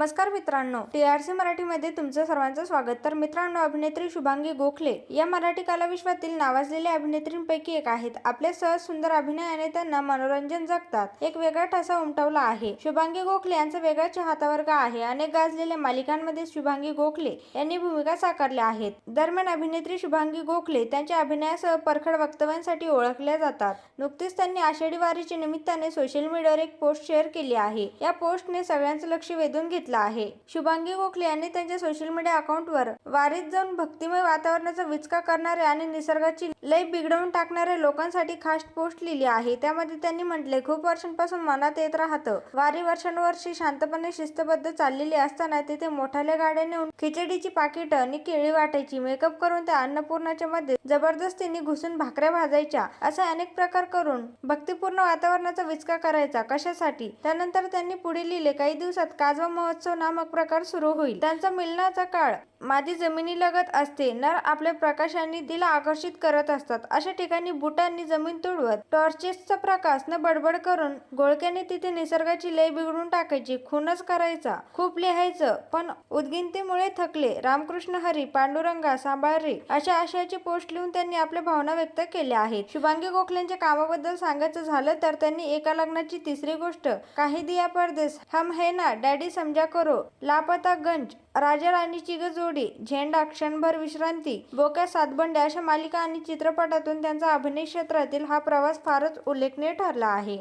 नमस्कार मित्रांनो T R C मराठीमध्ये तुमचं सर्वांचं स्वागत. तर मित्रांनो अभिनेत्री शुभांगी गोखले या मराठी कलाविश्वातील नावाजलेल्या अभिनेत्रींपैकी एक आहेत. आपल्या सहज सुंदर अभिनयाने त्यांना मनोरंजन जगतात. एक वेगळा ठसा उमटवला आहे. शुभांगी गोखले यांचा वेगळा चाहता वर्ग आहे. अनेक गाजलेल्या मालिकांमध्ये शुभांगी गोखले यांनी भूमिका साकारल्या आहेत. दरम्यान अभिनेत्री शुभांगी गोखले त्यांच्या अभिनयासह परखड वक्तव्यांसाठी ओळखल्या जातात. नुकतीच त्यांनी आषाढी वारीच्या निमित्ताने सोशल मीडियावर एक पोस्ट शेअर केली आहे. या पोस्टने सगळ्यांचं लक्ष वेधून घेतलं आहे. शुभांगी गोखले यांनी त्यांच्या सोशल मीडिया अकाउंटवर वारीत जाऊन भक्तिमय वातावरणाचा विचका करणारे आणि निसर्गाची लय बिघडवून टाकणाऱ्या लोकांसाठी खास पोस्ट लिहिली आहे. त्यामध्ये त्यांनी म्हटले खूप वर्षांपासून मनात येत राहतं. वारी वर्षानुवर्षी शांतपणे शिस्तबद्ध चाललेली असताना तिथे मोठाल्या गाड्या नेऊन खिचडीची पाकिटं आणि केळी वाटायची. मेकअप करून त्या अन्नपूर्णाच्या मध्ये जबरदस्तीने घुसून भाकऱ्या भाजायच्या. असे अनेक प्रकार करून भक्तिपूर्ण वातावरणाचा विचका करायचा. कशासाठी? त्यानंतर त्यांनी पुढे लिहिले काही दिवसात काजवा महोत्सव नामक प्रकार सुरू होईल. त्यांचा मिलनाचा काळ मादी जमिनीलगत असते. नर आपल्या प्रकाशाने तिला आकर्षित करत असतात. अशा ठिकाणी बुटांनी जमीन तुडवत टॉर्चेसचा प्रकाश न बडबड करून घोळक्याने तिथे निसर्गाची लय बिघडून टाकायची खूनच करायचा खूप लिहायचं पण उद्गिनतेमुळे थकले. रामकृष्ण हरी पांडुरंगा सांभाळरे अशा आशयाची पोस्ट लिहून त्यांनी आपल्या भावना व्यक्त केल्या आहेत. शुभांगी गोखलेंच्या कामाबद्दल सांगायचं झालं तर त्यांनी एका लग्नाची तिसरी गोष्ट काही दिया परदेस हम है ना डॅडी समजा करो. लापता गंज राजा राणीची जोडी झेंडा क्षणभर विश्रांती बोक्या सातबंड्या अशा मालिका आणि चित्रपटातून त्यांचा अभिनय क्षेत्रातील हा प्रवास फारच उल्लेखनीय ठरला आहे.